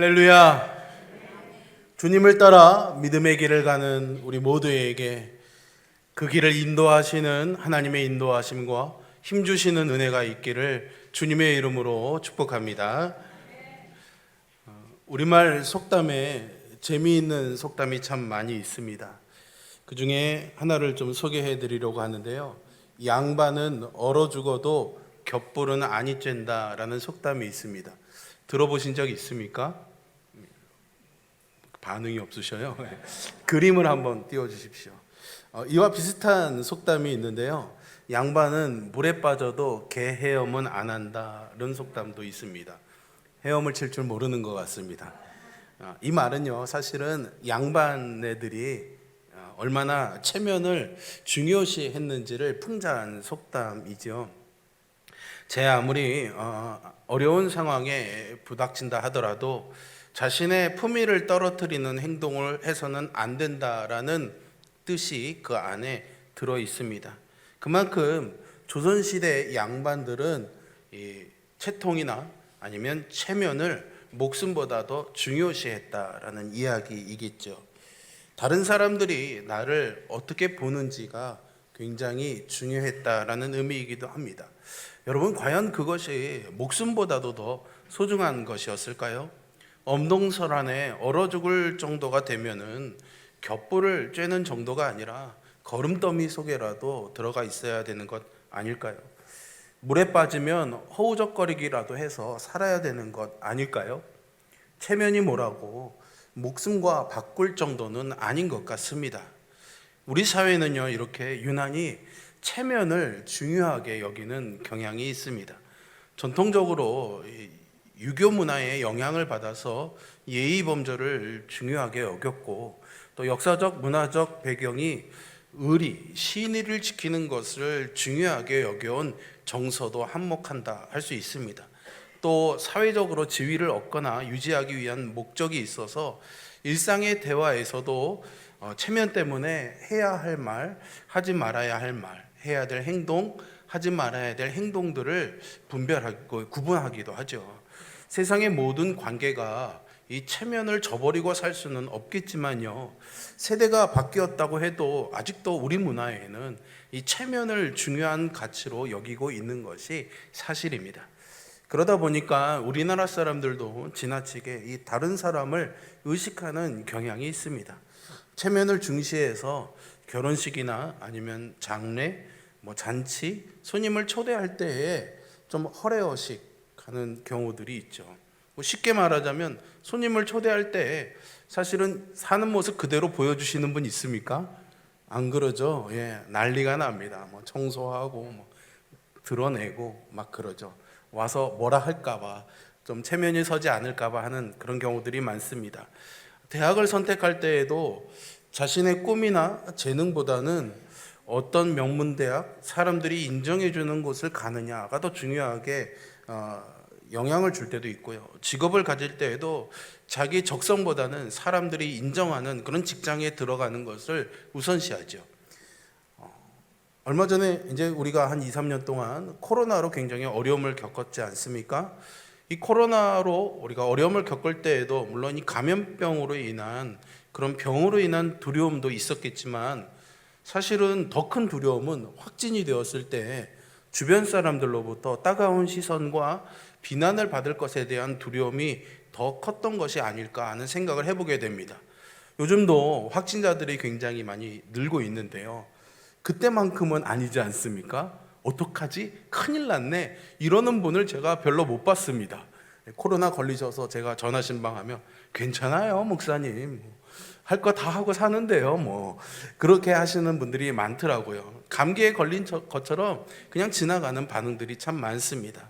할렐루야. 주님을 따라 믿음의 길을 가는 우리 모두에게 그 길을 인도하시는 하나님의 인도하심과 힘 주시는 은혜가 있기를 주님의 이름으로 축복합니다. 어, 우리말 속담에 재미있는 속담이 참 많이 있습니다. 그 중에 하나를 좀 소개해 드리려고 하는데요. 양반은 얼어 죽어도 겹불은 아니 쬐다라는 속담이 있습니다. 들어보신 적 있습니까? 반응이 없으셔요. 네. 그림을 한번 띄워 주십시오. 어, 이와 비슷한 속담이 있는데요. 양반은 물에 빠져도 개 헤엄은 안 한다는 속담도 있습니다. 헤엄을 칠 줄 모르는 것 같습니다. 어, 이 말은요, 사실은 양반 애들이 어, 얼마나 체면을 중요시 했는지를 풍자한 속담이죠. 제 아무리 어, 어려운 상황에 부닥친다 하더라도 자신의 품위를 떨어뜨리는 행동을 해서는 안 된다라는 뜻이 그 안에 들어 있습니다. 그만큼 조선시대 양반들은 이 채통이나 아니면 체면을 목숨보다도 중요시했다라는 이야기이겠죠. 다른 사람들이 나를 어떻게 보는지가 굉장히 중요했다라는 의미이기도 합니다. 여러분, 과연 그것이 목숨보다도 더 소중한 것이었을까요? 엄동설 안에 얼어 죽을 정도가 되면은 겹불을 쬐는 정도가 아니라 거름더미 속에라도 들어가 있어야 되는 것 아닐까요? 물에 빠지면 허우적거리기라도 해서 살아야 되는 것 아닐까요? 체면이 뭐라고 목숨과 바꿀 정도는 아닌 것 같습니다. 우리 사회는요, 이렇게 유난히 체면을 중요하게 여기는 경향이 있습니다. 전통적으로 유교 문화의 영향을 받아서 예의 범절을 중요하게 여겼고 또 역사적 문화적 배경이 의리, 신의를 지키는 것을 중요하게 여겨온 정서도 한몫한다 할 수 있습니다. 또 사회적으로 지위를 얻거나 유지하기 위한 목적이 있어서 일상의 대화에서도 어, 체면 때문에 해야 할 말, 하지 말아야 할 말, 해야 될 행동, 하지 말아야 될 행동들을 분별하고 구분하기도 하죠. 세상의 모든 관계가 이 체면을 저버리고 살 수는 없겠지만요. 세대가 바뀌었다고 해도 아직도 우리 문화에는 이 체면을 중요한 가치로 여기고 있는 것이 사실입니다. 그러다 보니까 우리나라 사람들도 지나치게 이 다른 사람을 의식하는 경향이 있습니다. 체면을 중시해서 결혼식이나 아니면 장례, 뭐 잔치, 손님을 초대할 때에 좀 허례허식 하는 경우들이 있죠. 뭐 쉽게 말하자면 손님을 초대할 때 사실은 사는 모습 그대로 보여주시는 분 있습니까? 안 그러죠. 예, 난리가 납니다. 뭐 청소하고 뭐 드러내고 막 그러죠. 와서 뭐라 할까봐 좀 체면이 서지 않을까봐 하는 그런 경우들이 많습니다. 대학을 선택할 때에도 자신의 꿈이나 재능보다는 어떤 명문대학 사람들이 인정해주는 곳을 가느냐가 더 중요하게 어, 영향을 줄 때도 있고요. 직업을 가질 때에도 자기 적성보다는 사람들이 인정하는 그런 직장에 들어가는 것을 우선시하죠. 어, 얼마 전에 이제 우리가 한 2, 3년 동안 코로나로 굉장히 어려움을 겪었지 않습니까? 이 코로나로 우리가 어려움을 겪을 때에도 물론 이 감염병으로 인한 그런 병으로 인한 두려움도 있었겠지만 사실은 더 큰 두려움은 확진이 되었을 때 주변 사람들로부터 따가운 시선과 비난을 받을 것에 대한 두려움이 더 컸던 것이 아닐까 하는 생각을 해보게 됩니다. 요즘도 확진자들이 굉장히 많이 늘고 있는데요. 그때만큼은 아니지 않습니까? 어떡하지? 큰일 났네. 이러는 분을 제가 별로 못 봤습니다. 코로나 걸리셔서 제가 전화 신방하면 괜찮아요, 목사님. 할 거 다 하고 사는데요, 뭐. 그렇게 하시는 분들이 많더라고요. 감기에 걸린 것처럼 그냥 지나가는 반응들이 참 많습니다.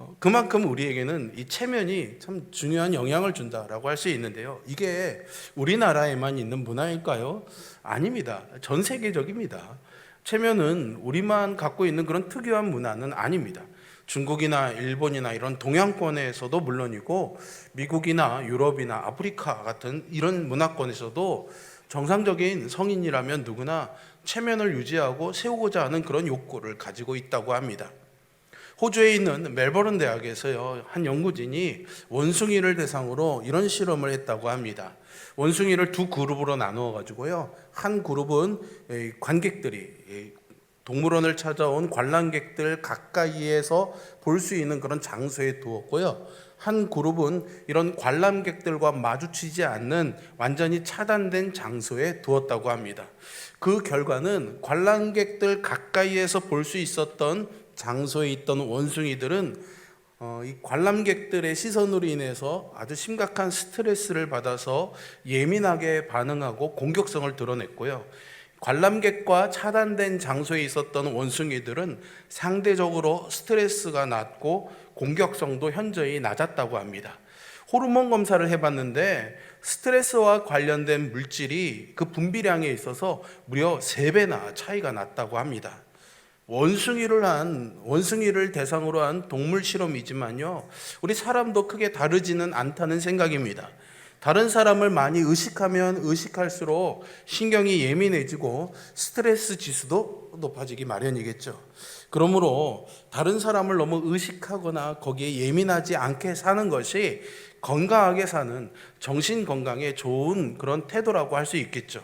어, 그만큼 우리에게는 이 체면이 참 중요한 영향을 준다라고 할 수 있는데요. 이게 우리나라에만 있는 문화일까요? 아닙니다. 전 세계적입니다. 체면은 우리만 갖고 있는 그런 특유한 문화는 아닙니다. 중국이나 일본이나 이런 동양권에서도 물론이고 미국이나 유럽이나 아프리카 같은 이런 문화권에서도 정상적인 성인이라면 누구나 체면을 유지하고 세우고자 하는 그런 욕구를 가지고 있다고 합니다. 호주에 있는 멜버른 대학에서요 한 연구진이 원숭이를 대상으로 이런 실험을 했다고 합니다. 원숭이를 두 그룹으로 나누어 가지고요 한 그룹은 이 관객들이 이 동물원을 찾아온 관람객들 가까이에서 볼 수 있는 그런 장소에 두었고요. 한 그룹은 이런 관람객들과 마주치지 않는 완전히 차단된 장소에 두었다고 합니다. 그 결과는 관람객들 가까이에서 볼 수 있었던 장소에 있던 원숭이들은 어, 이 관람객들의 시선으로 인해서 아주 심각한 스트레스를 받아서 예민하게 반응하고 공격성을 드러냈고요. 관람객과 차단된 장소에 있었던 원숭이들은 상대적으로 스트레스가 낮고 공격성도 현저히 낮았다고 합니다. 호르몬 검사를 해봤는데 스트레스와 관련된 물질이 그 분비량에 있어서 무려 3배나 차이가 났다고 합니다. 원숭이를 한 원숭이를 대상으로 한 동물 실험이지만요. 우리 사람도 크게 다르지는 않다는 생각입니다. 다른 사람을 많이 의식하면 의식할수록 신경이 예민해지고 스트레스 지수도 높아지기 마련이겠죠. 그러므로 다른 사람을 너무 의식하거나 거기에 예민하지 않게 사는 것이 건강하게 사는 정신 건강에 좋은 그런 태도라고 할 수 있겠죠.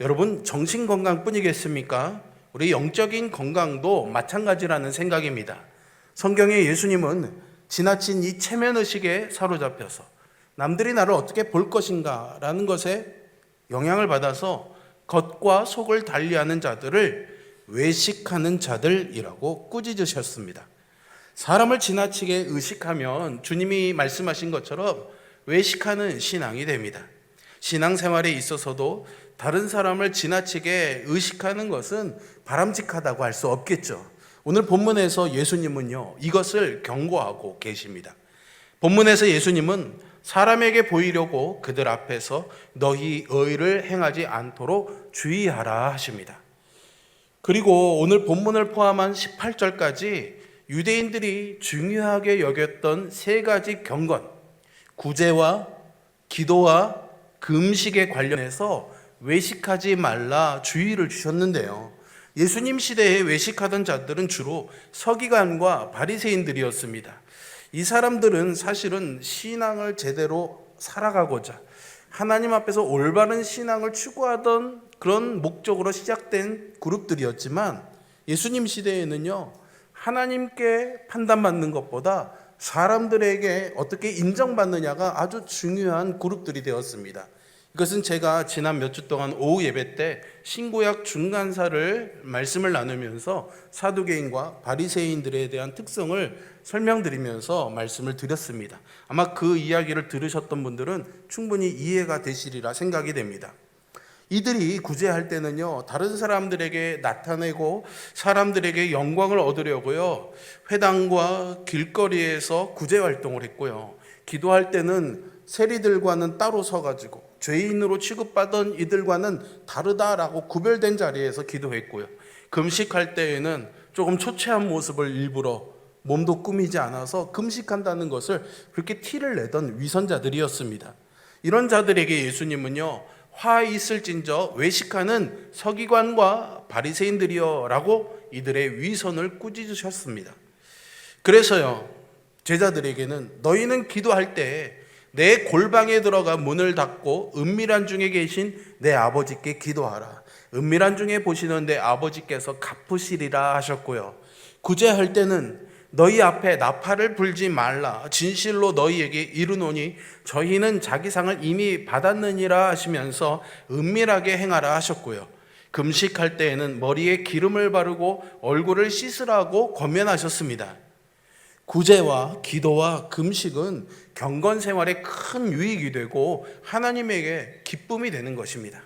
여러분, 정신 건강뿐이겠습니까? 우리 영적인 건강도 마찬가지라는 생각입니다. 성경에 예수님은 지나친 이 체면 의식에 사로잡혀서 남들이 나를 어떻게 볼 것인가 라는 것에 영향을 받아서 겉과 속을 달리하는 자들을 외식하는 자들이라고 꾸짖으셨습니다. 사람을 지나치게 의식하면 주님이 말씀하신 것처럼 외식하는 신앙이 됩니다. 신앙생활에 있어서도 다른 사람을 지나치게 의식하는 것은 바람직하다고 할 수 없겠죠. 오늘 본문에서 예수님은요, 이것을 경고하고 계십니다. 본문에서 예수님은 사람에게 보이려고 그들 앞에서 너희 의를 행하지 않도록 주의하라 하십니다. 그리고 오늘 본문을 포함한 18절까지 유대인들이 중요하게 여겼던 세 가지 경건, 구제와 기도와 금식에 관련해서 외식하지 말라 주의를 주셨는데요. 예수님 시대에 외식하던 자들은 주로 서기관과 바리새인들이었습니다. 이 사람들은 사실은 신앙을 제대로 살아가고자 하나님 앞에서 올바른 신앙을 추구하던 그런 목적으로 시작된 그룹들이었지만 예수님 시대에는요, 하나님께 판단받는 것보다 사람들에게 어떻게 인정받느냐가 아주 중요한 그룹들이 되었습니다. 이것은 제가 지난 몇 주 동안 오후 예배 때 신구약 중간사를 말씀을 나누면서 사두개인과 바리새인들에 대한 특성을 설명드리면서 말씀을 드렸습니다. 아마 그 이야기를 들으셨던 분들은 충분히 이해가 되시리라 생각이 됩니다. 이들이 구제할 때는요, 다른 사람들에게 나타내고 사람들에게 영광을 얻으려고요, 회당과 길거리에서 구제 활동을 했고요, 기도할 때는 세리들과는 따로 서가지고 죄인으로 취급받은 이들과는 다르다라고 구별된 자리에서 기도했고요, 금식할 때에는 조금 초췌한 모습을 일부러 몸도 꾸미지 않아서 금식한다는 것을 그렇게 티를 내던 위선자들이었습니다. 이런 자들에게 예수님은요, 화 있을진저 외식하는 서기관과 바리새인들이여라고 이들의 위선을 꾸짖으셨습니다. 그래서요 제자들에게는 너희는 기도할 때 내 골방에 들어가 문을 닫고 은밀한 중에 계신 내 아버지께 기도하라. 은밀한 중에 보시는 내 아버지께서 갚으시리라 하셨고요. 구제할 때는 너희 앞에 나팔을 불지 말라. 진실로 너희에게 이르노니 저희는 자기 상을 이미 받았느니라 하시면서 은밀하게 행하라 하셨고요. 금식할 때에는 머리에 기름을 바르고 얼굴을 씻으라고 권면하셨습니다. 구제와 기도와 금식은 경건 생활에 큰 유익이 되고 하나님에게 기쁨이 되는 것입니다.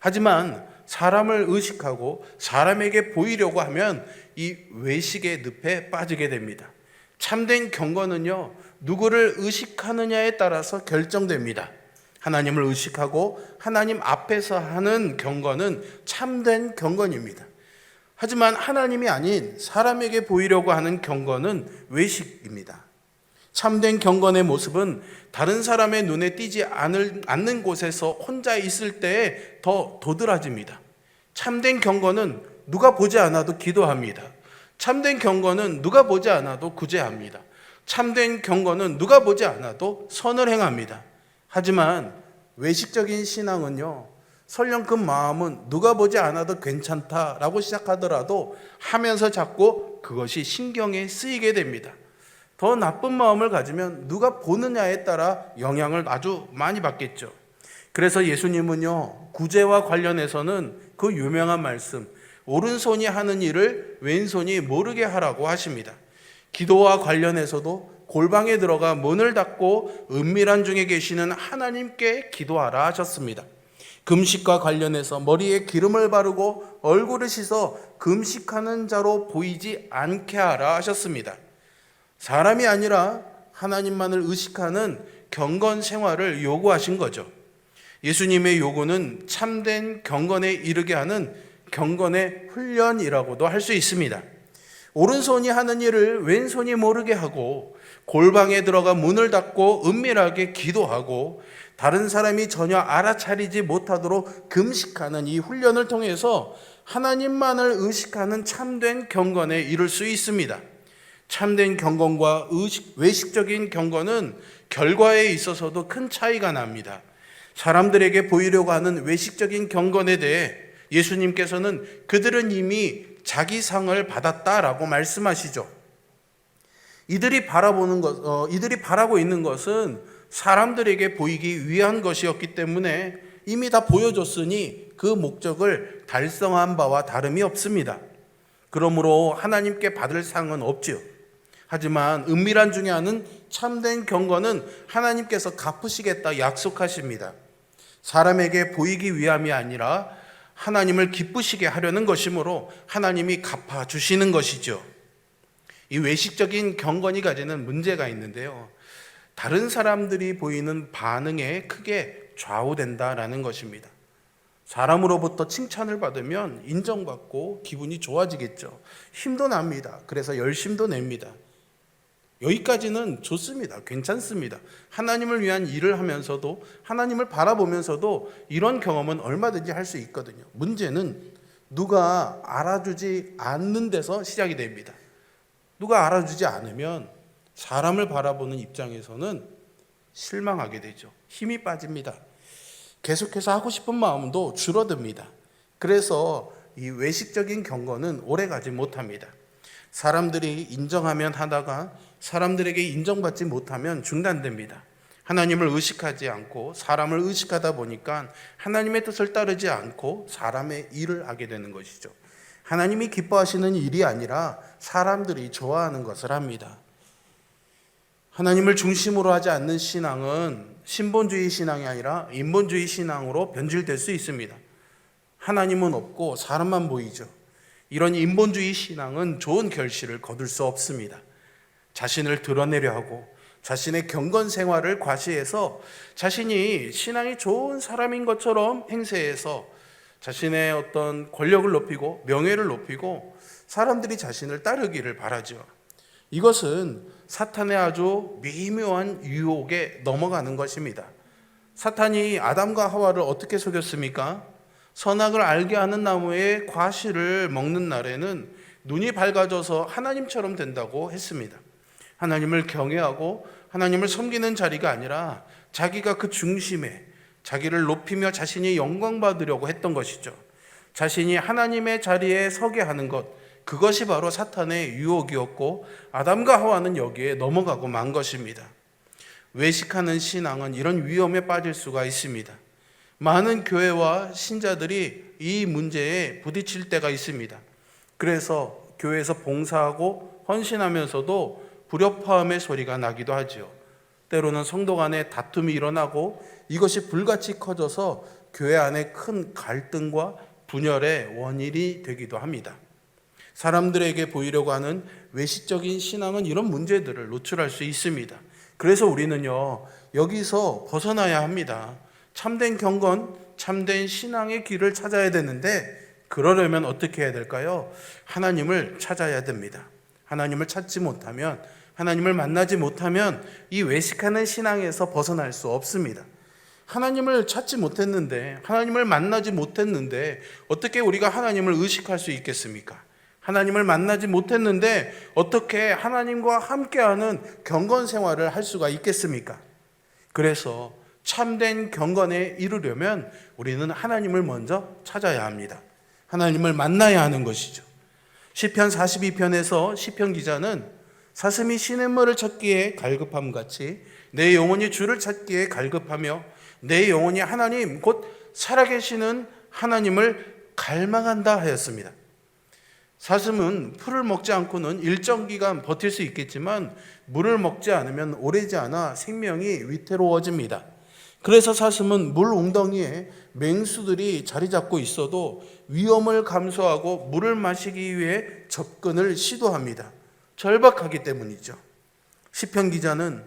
하지만 사람을 의식하고 사람에게 보이려고 하면 이 외식의 늪에 빠지게 됩니다. 참된 경건은요, 누구를 의식하느냐에 따라서 결정됩니다. 하나님을 의식하고 하나님 앞에서 하는 경건은 참된 경건입니다. 하지만 하나님이 아닌 사람에게 보이려고 하는 경건은 외식입니다. 참된 경건의 모습은 다른 사람의 눈에 띄지 않는 곳에서 혼자 있을 때에 더 도드라집니다. 참된 경건은 누가 보지 않아도 기도합니다. 참된 경건은 누가 보지 않아도 구제합니다. 참된 경건은 누가 보지 않아도 선을 행합니다. 하지만 외식적인 신앙은요, 설령 그 마음은 누가 보지 않아도 괜찮다라고 시작하더라도 하면서 자꾸 그것이 신경에 쓰이게 됩니다. 더 나쁜 마음을 가지면 누가 보느냐에 따라 영향을 아주 많이 받겠죠. 그래서 예수님은요, 구제와 관련해서는 그 유명한 말씀, 오른손이 하는 일을 왼손이 모르게 하라고 하십니다. 기도와 관련해서도 골방에 들어가 문을 닫고 은밀한 중에 계시는 하나님께 기도하라 하셨습니다. 금식과 관련해서 머리에 기름을 바르고 얼굴을 씻어 금식하는 자로 보이지 않게 하라 하셨습니다. 사람이 아니라 하나님만을 의식하는 경건 생활을 요구하신 거죠. 예수님의 요구는 참된 경건에 이르게 하는 경건의 훈련이라고도 할 수 있습니다. 오른손이 하는 일을 왼손이 모르게 하고 골방에 들어가 문을 닫고 은밀하게 기도하고 다른 사람이 전혀 알아차리지 못하도록 금식하는 이 훈련을 통해서 하나님만을 의식하는 참된 경건에 이를 수 있습니다. 참된 경건과 의식, 외식적인 경건은 결과에 있어서도 큰 차이가 납니다. 사람들에게 보이려고 하는 외식적인 경건에 대해 예수님께서는 그들은 이미 자기 상을 받았다라고 말씀하시죠. 이들이 바라보는 것, 어, 이들이 바라고 있는 것은 사람들에게 보이기 위한 것이었기 때문에 이미 다 보여줬으니 그 목적을 달성한 바와 다름이 없습니다. 그러므로 하나님께 받을 상은 없지요. 하지만 은밀한 중에 하는 참된 경건은 하나님께서 갚으시겠다 약속하십니다. 사람에게 보이기 위함이 아니라 하나님을 기쁘시게 하려는 것이므로 하나님이 갚아 주시는 것이죠. 이 외식적인 경건이 가지는 문제가 있는데요. 다른 사람들이 보이는 반응에 크게 좌우된다라는 것입니다. 사람으로부터 칭찬을 받으면 인정받고 기분이 좋아지겠죠. 힘도 납니다. 그래서 열심도 냅니다. 여기까지는 좋습니다. 괜찮습니다. 하나님을 위한 일을 하면서도 하나님을 바라보면서도 이런 경험은 얼마든지 할 수 있거든요. 문제는 누가 알아주지 않는 데서 시작이 됩니다. 누가 알아주지 않으면 사람을 바라보는 입장에서는 실망하게 되죠. 힘이 빠집니다. 계속해서 하고 싶은 마음도 줄어듭니다. 그래서 이 외식적인 경건은 오래 가지 못합니다. 사람들이 인정하면 하다가 사람들에게 인정받지 못하면 중단됩니다. 하나님을 의식하지 않고 사람을 의식하다 보니까 하나님의 뜻을 따르지 않고 사람의 일을 하게 되는 것이죠. 하나님이 기뻐하시는 일이 아니라 사람들이 좋아하는 것을 합니다. 하나님을 중심으로 하지 않는 신앙은 신본주의 신앙이 아니라 인본주의 신앙으로 변질될 수 있습니다. 하나님은 없고 사람만 보이죠. 이런 인본주의 신앙은 좋은 결실을 거둘 수 없습니다. 자신을 드러내려 하고 자신의 경건 생활을 과시해서 자신이 신앙이 좋은 사람인 것처럼 행세해서 자신의 어떤 권력을 높이고 명예를 높이고 사람들이 자신을 따르기를 바라죠. 이것은 사탄의 아주 미묘한 유혹에 넘어가는 것입니다. 사탄이 아담과 하와를 어떻게 속였습니까? 선악을 알게 하는 나무의 과실을 먹는 날에는 눈이 밝아져서 하나님처럼 된다고 했습니다. 하나님을 경외하고 하나님을 섬기는 자리가 아니라 자기가 그 중심에 자기를 높이며 자신이 영광 받으려고 했던 것이죠. 자신이 하나님의 자리에 서게 하는 것, 그것이 바로 사탄의 유혹이었고 아담과 하와는 여기에 넘어가고 만 것입니다. 외식하는 신앙은 이런 위험에 빠질 수가 있습니다. 많은 교회와 신자들이 이 문제에 부딪힐 때가 있습니다. 그래서 교회에서 봉사하고 헌신하면서도 불협화음의 소리가 나기도 하지요. 때로는 성도 간에 다툼이 일어나고 이것이 불같이 커져서 교회 안에 큰 갈등과 분열의 원인이 되기도 합니다. 사람들에게 보이려고 하는 외식적인 신앙은 이런 문제들을 노출할 수 있습니다. 그래서 우리는요, 여기서 벗어나야 합니다. 참된 경건, 참된 신앙의 길을 찾아야 되는데, 그러려면 어떻게 해야 될까요? 하나님을 찾아야 됩니다. 하나님을 찾지 못하면, 하나님을 만나지 못하면 이 외식하는 신앙에서 벗어날 수 없습니다. 하나님을 찾지 못했는데, 하나님을 만나지 못했는데, 어떻게 우리가 하나님을 의식할 수 있겠습니까? 하나님을 만나지 못했는데 어떻게 하나님과 함께하는 경건 생활을 할 수가 있겠습니까? 그래서 참된 경건에 이르려면 우리는 하나님을 먼저 찾아야 합니다. 하나님을 만나야 하는 것이죠. 시편 42편에서 시편 기자는 사슴이 시냇물을 찾기에 갈급함 같이 내 영혼이 주를 찾기에 갈급하며 내 영혼이 하나님 곧 살아계시는 하나님을 갈망한다 하였습니다. 사슴은 풀을 먹지 않고는 일정 기간 버틸 수 있겠지만 물을 먹지 않으면 오래지 않아 생명이 위태로워집니다. 그래서 사슴은 물 웅덩이에 맹수들이 자리 잡고 있어도 위험을 감수하고 물을 마시기 위해 접근을 시도합니다. 절박하기 때문이죠. 시편 기자는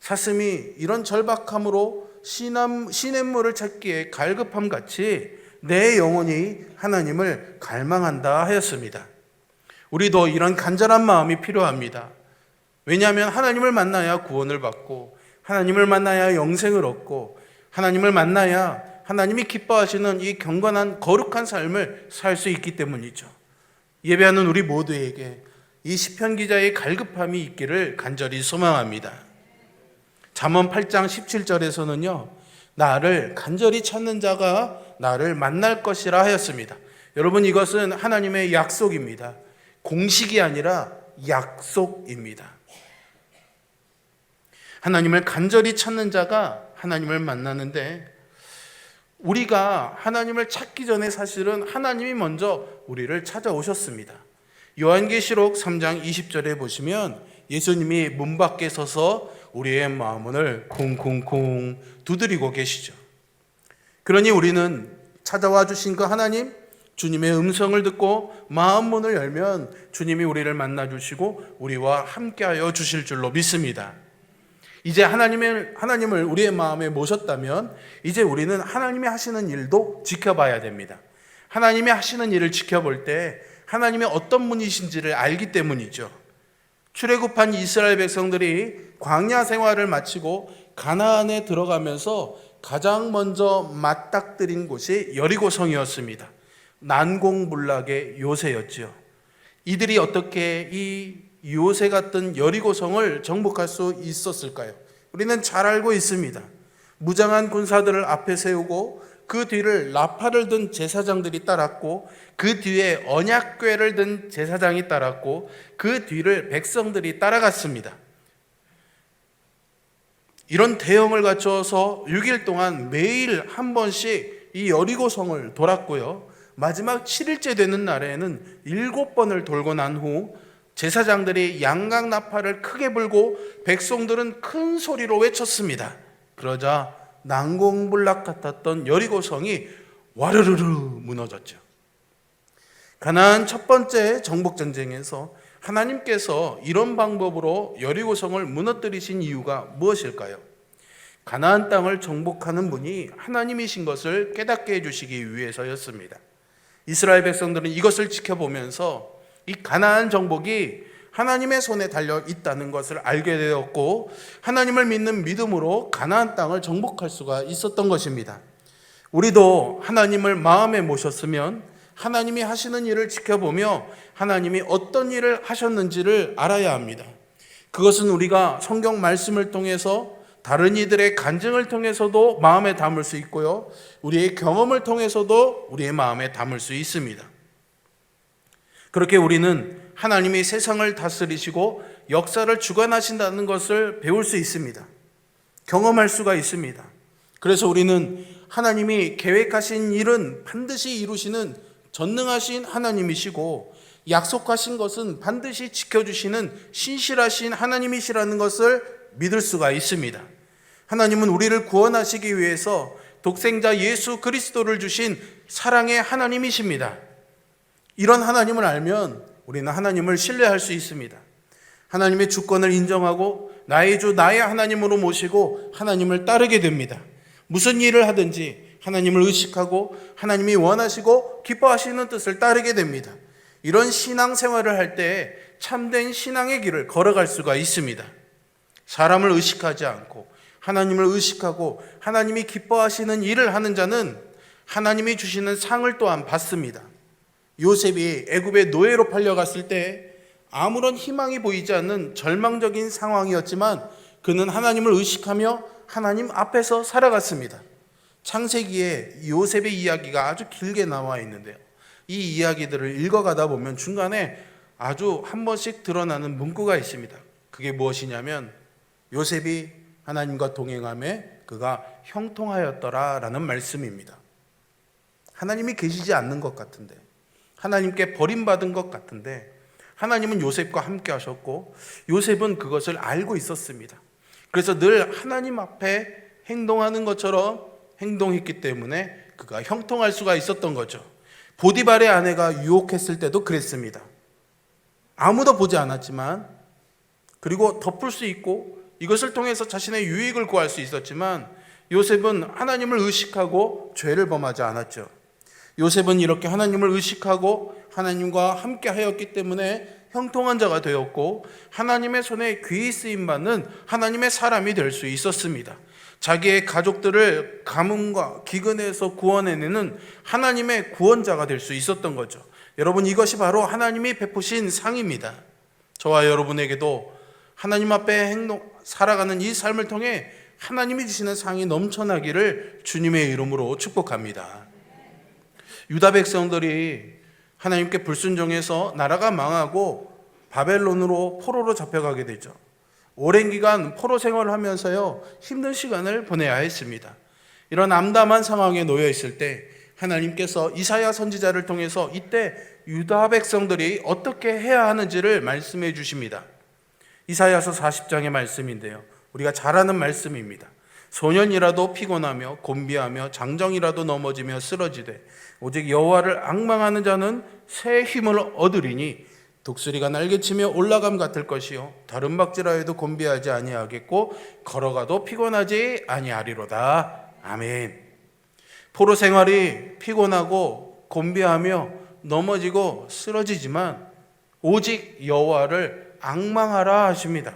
사슴이 이런 절박함으로 시남, 시냇물을 찾기에 갈급함 같이 내 영혼이 하나님을 갈망한다 하였습니다. 우리도 이런 간절한 마음이 필요합니다. 왜냐하면 하나님을 만나야 구원을 받고 하나님을 만나야 영생을 얻고 하나님을 만나야 하나님이 기뻐하시는 이 경건한 거룩한 삶을 살 수 있기 때문이죠. 예배하는 우리 모두에게 이 시편 기자의 갈급함이 있기를 간절히 소망합니다. 잠언 8장 17절에서는요. 나를 간절히 찾는 자가 나를 만날 것이라 하였습니다. 여러분 이것은 하나님의 약속입니다. 공식이 아니라 약속입니다. 하나님을 간절히 찾는 자가 하나님을 만나는데 우리가 하나님을 찾기 전에 사실은 하나님이 먼저 우리를 찾아오셨습니다. 요한계시록 3장 20절에 보시면 예수님이 문 밖에 서서 우리의 마음문을 콩콩콩 두드리고 계시죠. 그러니 우리는 찾아와 주신 그 하나님, 주님의 음성을 듣고 마음 문을 열면 주님이 우리를 만나 주시고 우리와 함께하여 주실 줄로 믿습니다. 이제 하나님을 하나님을 우리의 마음에 모셨다면 이제 우리는 하나님이 하시는 일도 지켜봐야 됩니다. 하나님이 하시는 일을 지켜볼 때 하나님의 어떤 분이신지를 알기 때문이죠. 출애굽한 이스라엘 백성들이 광야 생활을 마치고 가나안에 들어가면서 가장 먼저 맞닥뜨린 곳이 여리고성이었습니다. 난공불락의 요새였지요. 이들이 어떻게 이 요새 같은 여리고성을 정복할 수 있었을까요? 우리는 잘 알고 있습니다. 무장한 군사들을 앞에 세우고 그 뒤를 나팔을 든 제사장들이 따랐고 그 뒤에 언약궤를 든 제사장이 따랐고 그 뒤를 백성들이 따라갔습니다. 이런 대형을 갖춰서 6일 동안 매일 한 번씩 이 여리고성을 돌았고요. 마지막 7일째 되는 날에는 7번을 돌고 난 후 제사장들이 양각 나팔을 크게 불고 백성들은 큰 소리로 외쳤습니다. 그러자 난공불락 같았던 여리고성이 와르르르 무너졌죠. 가나안 첫 번째 정복 전쟁에서 하나님께서 이런 방법으로 여리고성을 무너뜨리신 이유가 무엇일까요? 가나안 땅을 정복하는 분이 하나님이신 것을 깨닫게 해 주시기 위해서였습니다. 이스라엘 백성들은 이것을 지켜보면서 이 가나안 정복이 하나님의 손에 달려 있다는 것을 알게 되었고 하나님을 믿는 믿음으로 가나안 땅을 정복할 수가 있었던 것입니다. 우리도 하나님을 마음에 모셨으면 하나님이 하시는 일을 지켜보며 하나님이 어떤 일을 하셨는지를 알아야 합니다. 그것은 우리가 성경 말씀을 통해서 다른 이들의 간증을 통해서도 마음에 담을 수 있고요. 우리의 경험을 통해서도 우리의 마음에 담을 수 있습니다. 그렇게 우리는 하나님이 세상을 다스리시고 역사를 주관하신다는 것을 배울 수 있습니다. 경험할 수가 있습니다. 그래서 우리는 하나님이 계획하신 일은 반드시 이루시는 전능하신 하나님이시고 약속하신 것은 반드시 지켜주시는 신실하신 하나님이시라는 것을 믿을 수가 있습니다. 하나님은 우리를 구원하시기 위해서 독생자 예수 그리스도를 주신 사랑의 하나님이십니다. 이런 하나님을 알면 우리는 하나님을 신뢰할 수 있습니다. 하나님의 주권을 인정하고 나의 주, 나의 하나님으로 모시고 하나님을 따르게 됩니다. 무슨 일을 하든지 하나님을 의식하고 하나님이 원하시고 기뻐하시는 뜻을 따르게 됩니다. 이런 신앙 생활을 할 때 참된 신앙의 길을 걸어갈 수가 있습니다. 사람을 의식하지 않고 하나님을 의식하고 하나님이 기뻐하시는 일을 하는 자는 하나님이 주시는 상을 또한 받습니다. 요셉이 애굽의 노예로 팔려갔을 때 아무런 희망이 보이지 않는 절망적인 상황이었지만 그는 하나님을 의식하며 하나님 앞에서 살아갔습니다. 창세기에 요셉의 이야기가 아주 길게 나와 있는데요. 이 이야기들을 읽어가다 보면 중간에 아주 한 번씩 드러나는 문구가 있습니다. 그게 무엇이냐면 요셉이 하나님과 동행함에 그가 형통하였더라라는 말씀입니다. 하나님이 계시지 않는 것 같은데 하나님께 버림받은 것 같은데 하나님은 요셉과 함께 하셨고 요셉은 그것을 알고 있었습니다. 그래서 늘 하나님 앞에 행동하는 것처럼 행동했기 때문에 그가 형통할 수가 있었던 거죠. 보디발의 아내가 유혹했을 때도 그랬습니다. 아무도 보지 않았지만 그리고 덮을 수 있고 이것을 통해서 자신의 유익을 구할 수 있었지만 요셉은 하나님을 의식하고 죄를 범하지 않았죠. 요셉은 이렇게 하나님을 의식하고 하나님과 함께 하였기 때문에 형통한 자가 되었고 하나님의 손에 귀히 쓰임 받는 하나님의 사람이 될 수 있었습니다. 자기의 가족들을 가뭄과 기근에서 구원해내는 하나님의 구원자가 될 수 있었던 거죠. 여러분 이것이 바로 하나님이 베푸신 상입니다. 저와 여러분에게도 하나님 앞에 행동 살아가는 이 삶을 통해 하나님이 주시는 상이 넘쳐나기를 주님의 이름으로 축복합니다. 유다 백성들이 하나님께 불순종해서 나라가 망하고 바벨론으로 포로로 잡혀가게 되죠. 오랜 기간 포로 생활을 하면서요 힘든 시간을 보내야 했습니다. 이런 암담한 상황에 놓여 있을 때 하나님께서 이사야 선지자를 통해서 이때 유다 백성들이 어떻게 해야 하는지를 말씀해 주십니다. 이사야서 40장의 말씀인데요. 우리가 잘 아는 말씀입니다. 소년이라도 피곤하며 곤비하며 장정이라도 넘어지며 쓰러지되 오직 여호와를 악망하는 자는 새 힘을 얻으리니 독수리가 날개치며 올라감 같을 것이요 다른 박지라에도 곤비하지 아니하겠고 걸어가도 피곤하지 아니하리로다 아멘 포로 생활이 피곤하고 곤비하며 넘어지고 쓰러지지만 오직 여호와를 악망하라 하십니다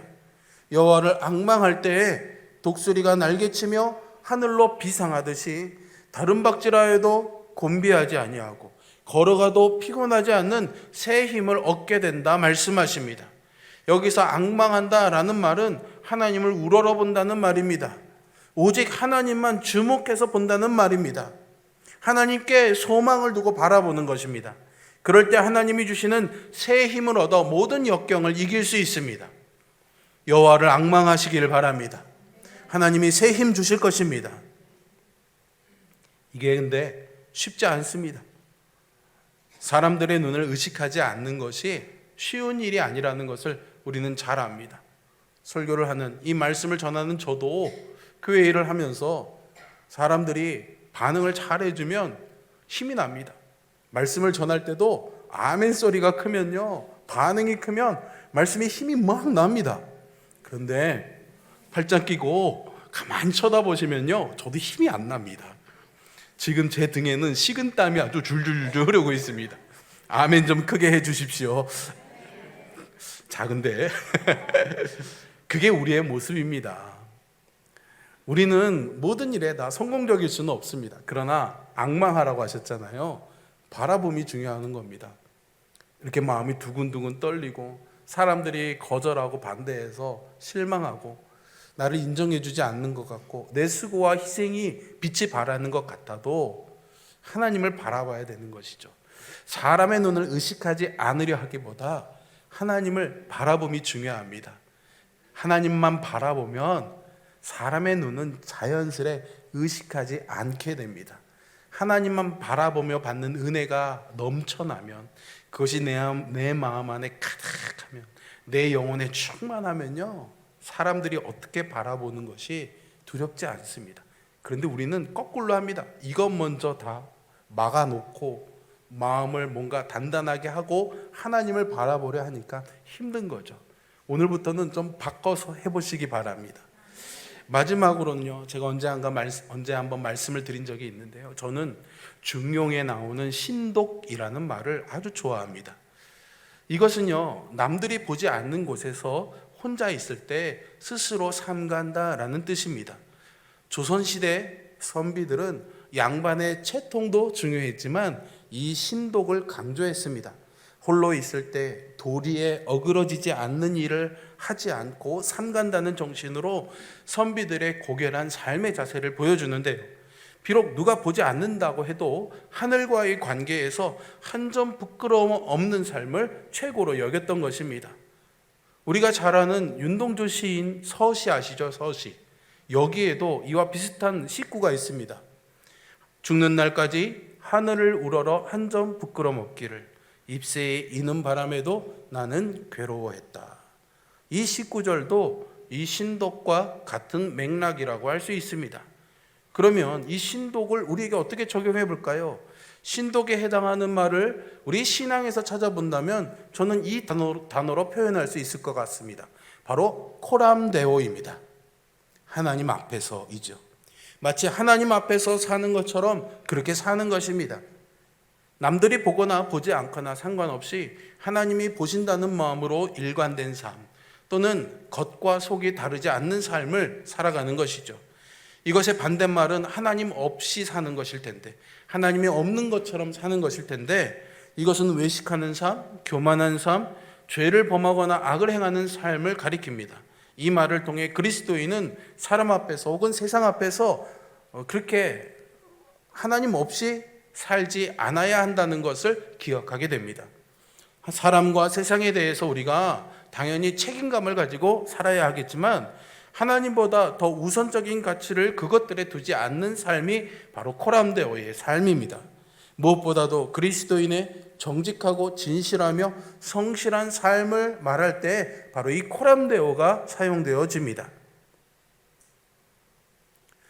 여호와를 악망할 때에 독수리가 날개치며 하늘로 비상하듯이 다른 박지라에도 곤비하지 아니하고 걸어가도 피곤하지 않는 새 힘을 얻게 된다 말씀하십니다. 여기서 악망한다라는 말은 하나님을 우러러 본다는 말입니다. 오직 하나님만 주목해서 본다는 말입니다. 하나님께 소망을 두고 바라보는 것입니다. 그럴 때 하나님이 주시는 새 힘을 얻어 모든 역경을 이길 수 있습니다. 여호와를 악망하시기를 바랍니다. 하나님이 새 힘 주실 것입니다. 이게 근데 쉽지 않습니다. 사람들의 눈을 의식하지 않는 것이 쉬운 일이 아니라는 것을 우리는 잘 압니다. 설교를 하는 이 말씀을 전하는 저도 교회 일을 하면서 사람들이 반응을 잘 해주면 힘이 납니다. 말씀을 전할 때도 아멘 소리가 크면요. 반응이 크면 말씀에 힘이 막 납니다. 그런데 팔짱 끼고 가만 쳐다보시면요. 저도 힘이 안 납니다. 지금 제 등에는 식은 땀이 아주 줄줄줄 흐르고 있습니다. 아멘 좀 크게 해 주십시오. 작은데. 그게 우리의 모습입니다. 우리는 모든 일에 다 성공적일 수는 없습니다. 그러나 악망하라고 하셨잖아요. 바라봄이 중요한 겁니다. 이렇게 마음이 두근두근 떨리고 사람들이 거절하고 반대해서 실망하고 나를 인정해주지 않는 것 같고 내 수고와 희생이 빛이 발하는 것 같아도 하나님을 바라봐야 되는 것이죠. 사람의 눈을 의식하지 않으려 하기보다 하나님을 바라봄이 중요합니다. 하나님만 바라보면 사람의 눈은 자연스레 의식하지 않게 됩니다. 하나님만 바라보며 받는 은혜가 넘쳐나면 그것이 내, 내 마음 안에 가득하면 내 영혼에 충만하면요 사람들이 어떻게 바라보는 것이 두렵지 않습니다. 그런데 우리는 거꾸로 합니다. 이것 먼저 다 막아놓고 마음을 뭔가 단단하게 하고 하나님을 바라보려 하니까 힘든 거죠. 오늘부터는 좀 바꿔서 해보시기 바랍니다. 마지막으로는요, 제가 언제 한가 언제 한번 말씀을 드린 적이 있는데요. 저는 중용에 나오는 신독이라는 말을 아주 좋아합니다. 이것은요, 남들이 보지 않는 곳에서 혼자 있을 때 스스로 삼간다라는 뜻입니다. 조선시대 선비들은 양반의 채통도 중요했지만 이 신독을 강조했습니다. 홀로 있을 때 도리에 어그러지지 않는 일을 하지 않고 삼간다는 정신으로 선비들의 고결한 삶의 자세를 보여주는데요. 비록 누가 보지 않는다고 해도 하늘과의 관계에서 한 점 부끄러움 없는 삶을 최고로 여겼던 것입니다. 우리가 잘 아는 윤동주 시인 서시 아시죠? 서시. 여기에도 이와 비슷한 시구가 있습니다. 죽는 날까지 하늘을 우러러 한 점 부끄럼 없기를 입새에 이는 바람에도 나는 괴로워했다. 이 19절도 이 신독과 같은 맥락이라고 할 수 있습니다. 그러면 이 신독을 우리에게 어떻게 적용해 볼까요? 신독에 해당하는 말을 우리 신앙에서 찾아본다면 저는 이 단어로, 단어로 표현할 수 있을 것 같습니다. 바로 코람데오입니다. 하나님 앞에서이죠. 마치 하나님 앞에서 사는 것처럼 그렇게 사는 것입니다. 남들이 보거나 보지 않거나 상관없이 하나님이 보신다는 마음으로 일관된 삶 또는 겉과 속이 다르지 않는 삶을 살아가는 것이죠. 이것의 반대말은 하나님 없이 사는 것일 텐데 하나님이 없는 것처럼 사는 것일 텐데 이것은 외식하는 삶, 교만한 삶, 죄를 범하거나 악을 행하는 삶을 가리킵니다. 이 말을 통해 그리스도인은 사람 앞에서 혹은 세상 앞에서 어, 그렇게 하나님 없이 살지 않아야 한다는 것을 기억하게 됩니다. 사람과 세상에 대해서 우리가 당연히 책임감을 가지고 살아야 하겠지만 하나님보다 더 우선적인 가치를 그것들에 두지 않는 삶이 바로 코람데오의 삶입니다. 무엇보다도 그리스도인의 정직하고 진실하며 성실한 삶을 말할 때 바로 이 코람데오가 사용되어집니다.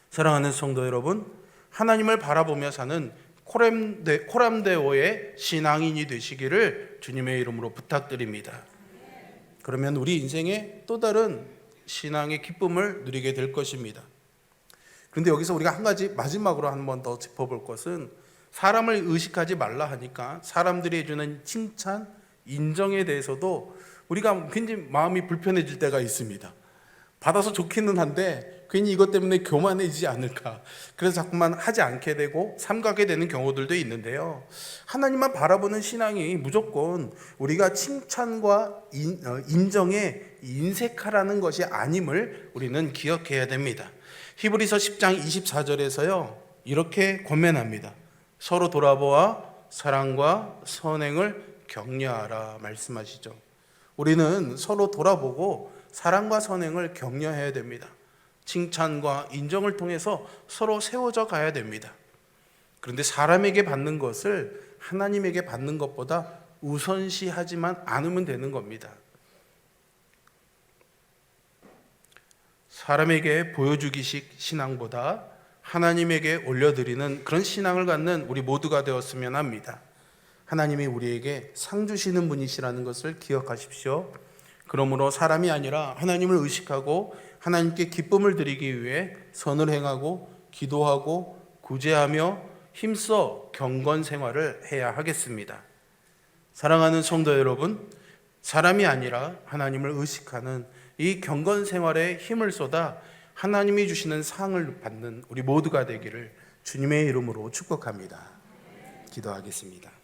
사랑하는 성도 여러분, 하나님을 바라보며 사는 코람데, 코람데오의 신앙인이 되시기를 주님의 이름으로 부탁드립니다. 그러면 우리 인생에 또 다른 신앙의 기쁨을 누리게 될 것입니다. 그런데 여기서 우리가 한 가지 마지막으로 한 번 더 짚어볼 것은 사람을 의식하지 말라 하니까 사람들이 해주는 칭찬, 인정에 대해서도 우리가 굉장히 마음이 불편해질 때가 있습니다. 받아서 좋기는 한데 괜히 이것 때문에 교만해지지 않을까. 그래서 자꾸만 하지 않게 되고 삼가게 되는 경우들도 있는데요. 하나님만 바라보는 신앙이 무조건 우리가 칭찬과 인, 어, 인정에 인색하라는 것이 아님을 우리는 기억해야 됩니다. 히브리서 10장 24절에서요. 이렇게 권면합니다. 서로 돌아보아 사랑과 선행을 격려하라 말씀하시죠. 우리는 서로 돌아보고 사랑과 선행을 격려해야 됩니다. 칭찬과 인정을 통해서 서로 세워져 가야 됩니다. 그런데 사람에게 받는 것을 하나님에게 받는 것보다 우선시하지만 않으면 되는 겁니다. 사람에게 보여주기식 신앙보다 하나님에게 올려드리는 그런 신앙을 갖는 우리 모두가 되었으면 합니다. 하나님이 우리에게 상 주시는 분이시라는 것을 기억하십시오. 그러므로 사람이 아니라 하나님을 의식하고 하나님께 기쁨을 드리기 위해 선을 행하고 기도하고 구제하며 힘써 경건 생활을 해야 하겠습니다. 사랑하는 성도 여러분, 사람이 아니라 하나님을 의식하는 이 경건 생활에 힘을 쏟아 하나님이 주시는 상을 받는 우리 모두가 되기를 주님의 이름으로 축복합니다. 기도하겠습니다.